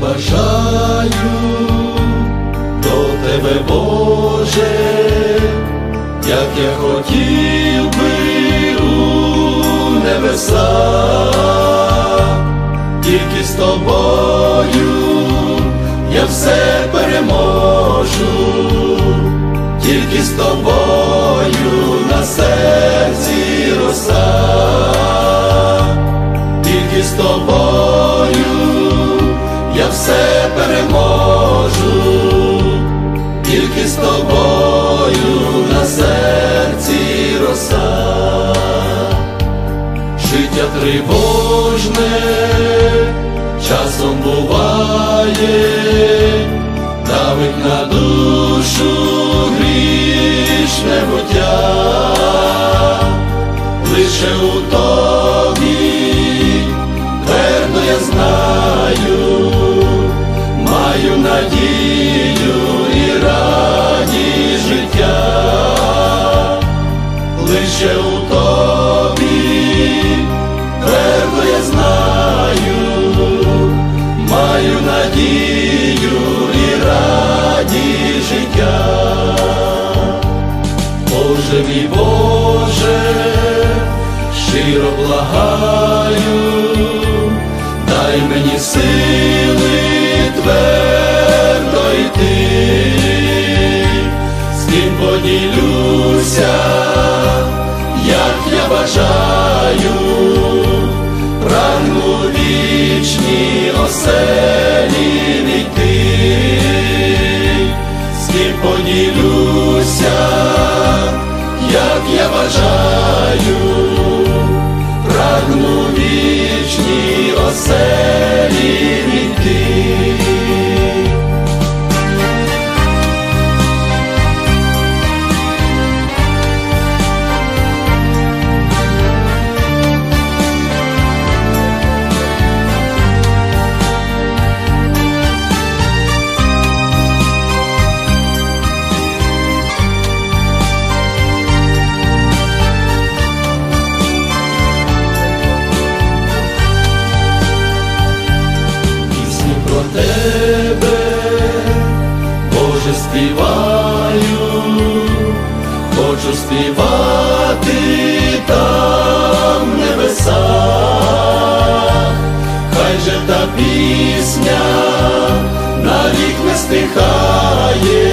бажаю до тебе, Боже, як я хотів би у небеса, тільки з тобою я все переможу, тільки з тобою на серці роса, тільки з тобою я все переможу, тільки з тобою на серці роса, життя тривожне часом буває, давить на душу грішне буття, лише у тобі благаю, дай мені сили твердо йти, з ким поділюся, say. Та пісня навік не стихає,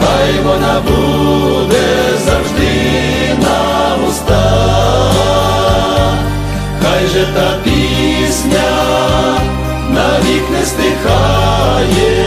хай вона буде завжди на устах, хай же та пісня навік не стихає,